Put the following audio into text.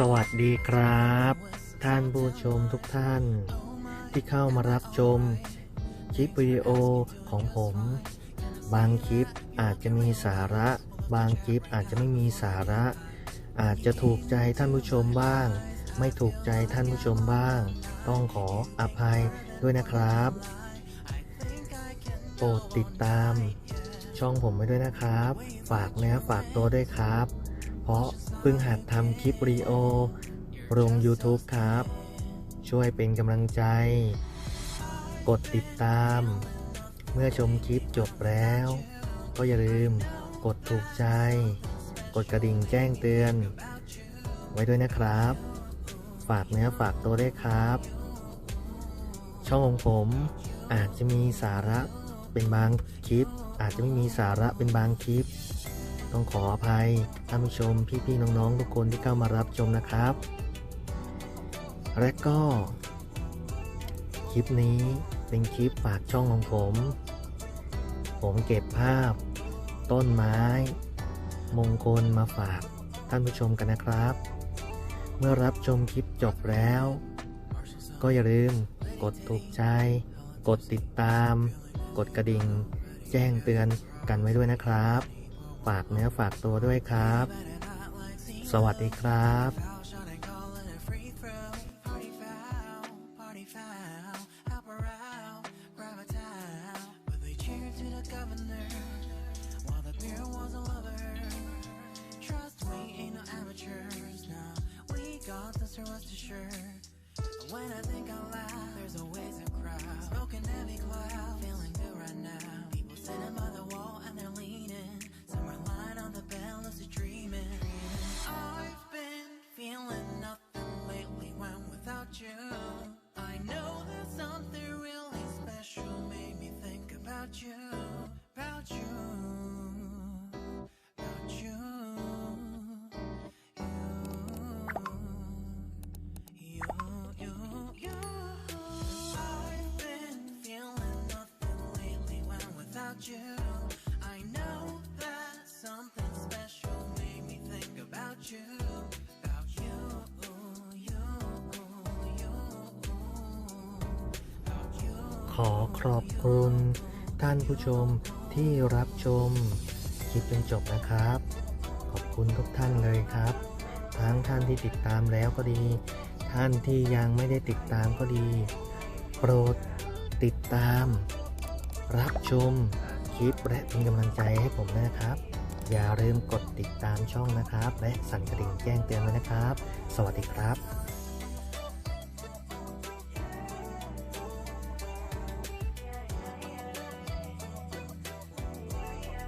สวัสดีครับ ท่านผู้ชมทุกท่าน ที่เข้ามารับชม คลิปวิดีโอของผม บางคลิปอาจจะมีสาระ บางคลิปอาจจะไม่มีสาระ อาจจะถูกใจท่านผู้ชมบ้าง ไม่ถูกใจท่านผู้ชมบ้าง ต้องขออภัยด้วยนะครับ โปรดติดตาม ช่องผมไว้ด้วยนะครับ ฝากเนื้อฝากตัวด้วยครับ เพราะ พิ่งหัดทำคลิปวิดีโอลง YouTube ครับ ช่วยเป็นกำลังใจ กดติดตาม เมื่อชมคลิปจบแล้ว ก็อย่าลืมกดถูกใจ กดกระดิ่งแจ้งเตือน ไว้ด้วยนะครับ ฝากเนื้อฝากตัวด้วยครับ ช่องของผมอาจจะมีสาระเป็นบางคลิป อาจจะไม่มีสาระเป็นบางคลิป ต้องขออภัยท่านผู้ชมพี่ๆน้องๆ ทุกคนที่เข้ามารับชมนะครับ และก็ คลิปนี้เป็นคลิปฝากช่องของผม ผมเก็บภาพ ต้นไม้ มงคลมาฝากท่านผู้ชมกันนะครับ เมื่อรับชมคลิปจบแล้ว ก็อย่าลืมกดถูกใจ กดติดตาม กดกระดิ่ง แจ้งเตือนกันไว้ด้วยนะครับ ฝากเนื้อฝากตัวด้วยครับ สวัสดีครับ Rest assured. When I think out loud, there's always a crowd. Smoking heavy cloud, feeling when without you. I know that something special made me think about you, about you, you, you, about you. ขอขอบคุณท่านผู้ชมที่รับชมคลิปจนจบนะครับ ขอบคุณทุกท่านเลยครับ ทั้งท่านที่ติดตามแล้วก็ดี ท่านที่ยังไม่ได้ติดตามก็ดี โปรดติดตาม รับชมคลิปและเป็นกำลังใจให้ผมนะครับ อย่าลืมกดติดตามช่องนะครับ และสั่นกระดิ่งแจ้งเตือนไว้นะครับ สวัสดีครับ